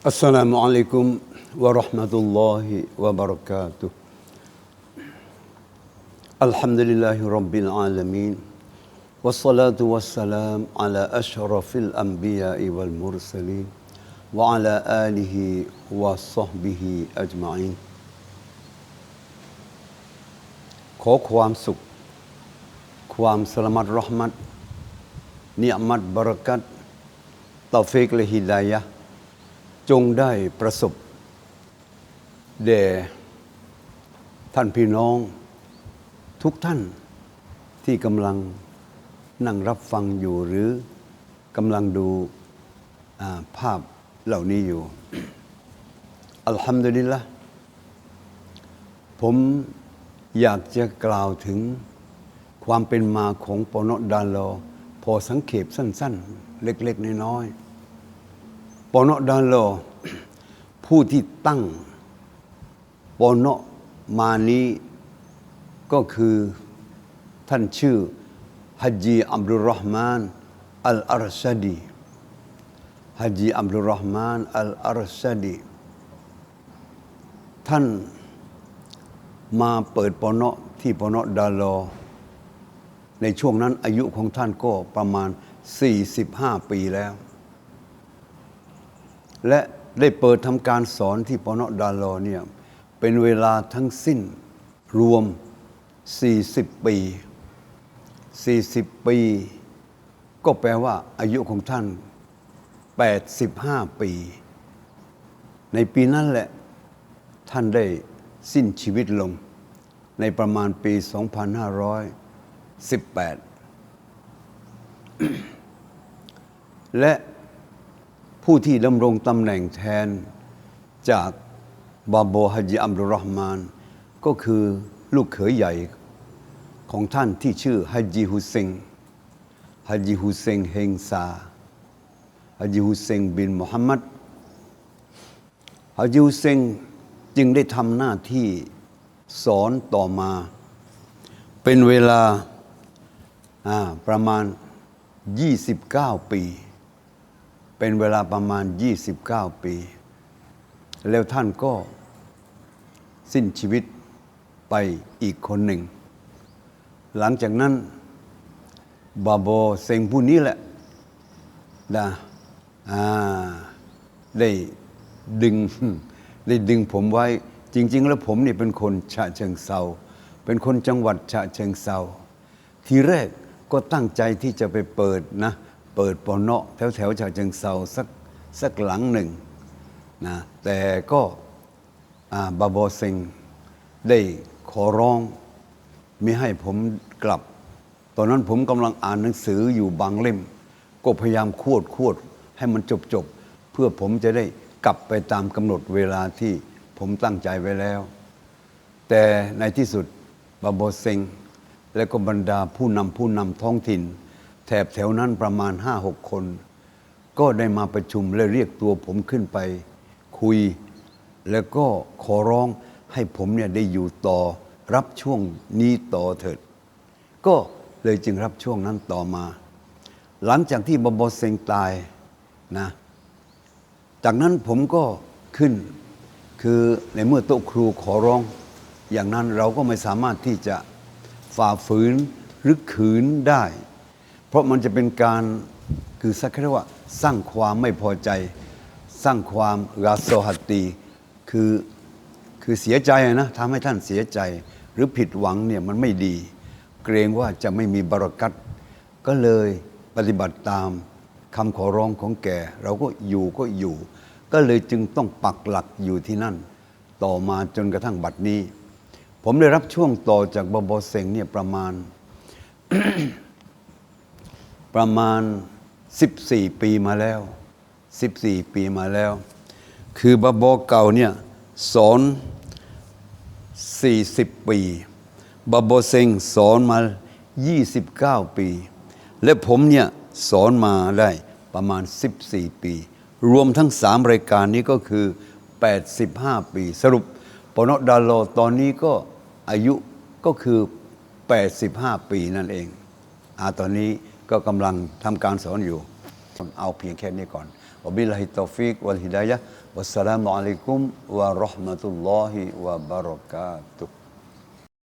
Assalamualaikum warahmatullahi wabarakatuh. Alhamdulillahi rabbil alamin. Wassalatu wassalam ala asyrafil anbiya'i wal mursalin wa ala alihi wa sahbihi ajma'in. ขอความสุข ความสลามัดรหมัดเนียมัดบรักัตตอฟิกและฮิดายะห์ จงได้ประสบแด่ท่านพี่น้องทุกท่านที่กำลังนั่งรับฟังอยู่หรือกำลังดูภาพเหล่านี้อยู่ อัลฮัมดุลิลละผมอยากจะกล่าวถึงความเป็นมาของปอนดานโลพอสังเขปสั้น ๆ เล็ก ๆ น้อยๆ ปอนดานโล ผู้ที่ตั้งปอนมานี้ก็คือท่านชื่อฮัจจีอับดุลรอฮ์มานอัลอารชดีฮัจจีอับดุลรอฮ์มานอัลอารชดีท่านมาเปิดปอนที่ปอนดาลอในช่วงนั้นอายุของท่านก็ประมาณ 45 ปีแล้ว และได้เปิดทำการสอนที่ปอนดาลอเนี่ยเป็นเวลาทั้งสิ้นรวม 40 ปี 40 ปี ก็แปลว่าอายุของท่าน 85 ปี ในปีนั้นแหละท่านได้สิ้นชีวิตลง ในประมาณปี 2518 และ ผู้ที่ดำรงตำแหน่งแทนจากบาโบฮัจิอัมรุรอฮ์มาน ก็คือลูกเขยใหญ่ของท่านที่ชื่อฮัจิฮุเซงฮัจิฮุเซงเฮงซาฮัจิฮุเซงบินมุฮัมมัดฮัจิฮุเซงจึงได้ทำหน้าที่สอนต่อมา เป็นเวลาประมาณ 29 ปี เป็นเวลาประมาณ 29 ปี แล้วท่านก็สิ้นชีวิตไปอีกคนหนึ่ง หลังจากนั้นบาโบเซงผู้นี้แหละนะได้ดึงได้ดึงผมไว้ จริง ๆ แล้วผมนี่เป็นคนฉะเชิงเซาเป็นคนจังหวัดฉะเชิงเซาทีแรกก็ตั้งใจที่จะไปเปิดนะ เปิดปอนเนาะแถวแถวฉะเชิงเซาสักสักหลังหนึ่งนะแต่ก็บาโบเซงได้ขอร้องไม่ให้ผมกลับ ตอนนั้นผมกำลังอ่านหนังสืออยู่บางเล่ม ก็พยายามขวดขวดให้มันจบจบเพื่อผมจะได้กลับไปตามกำหนดเวลาที่ผมตั้งใจไว้แล้ว แต่ในที่สุดบาโบเซงและก็บรรดาผู้นำผู้นำท้องถิ่น แถบแถวนั้นประมาณห้าหกคน ก็ได้มาประชุมและเรียกตัวผมขึ้นไปคุย แล้วก็ขอร้องให้ผมเนี่ยได้อยู่ต่อรับช่วงนี้ต่อเถิด ก็เลยจึงรับช่วงนั้นต่อมา หลังจากที่บาโบเซงตายนะ จากนั้นผมก็ขึ้น คือในเมื่อโต๊ะครูขอร้อง อย่างนั้นเราก็ไม่สามารถที่จะฝ่าฝืนหรือขืนได้ เพราะมันจะเป็นการคือสักแค่ว่าสร้างความไม่พอใจ สร้างความกาโซฮัตตีคือคือเสียใจนะทำให้ท่านเสียใจ หรือผิดหวังเนี่ยมันไม่ดี เกรงว่าจะไม่มีบรารักัตก็เลยปฏิบัติตามคำขอร้องของแก เราก็อยู่ก็อยู่ ก็เลยจึงต้องปักหลักอยู่ที่นั่น ต่อมาจนกระทั่งบัดนี้ ผมได้รับช่วงต่อจากบบเซงเนี่ยประมาณ ประมาณ 14 ปีมาแล้ว 14 ปีมาแล้ว คือบาบอเก่าเนี่ยสอน 40 ปีบาบอเซงสอนมา 29 ปี และผมเนี่ยสอนมาได้ประมาณ 14 ปี รวมทั้ง 3 รายการนี้ก็คือ 85 ปี สรุปปนดาโลตอนนี้ก็อายุก็คือ 85 ปีนั่นเองอาตอนนี้ ก็กำลังทำการสอนอยู่ เอาเพียงแค่นี้ก่อนอับบิลลาฮิตอฟิกวัลฮิดายะวัสสลามุอะลัยกุมวะราะห์มะตุลลอฮิวะบะเราะกาตุฮ์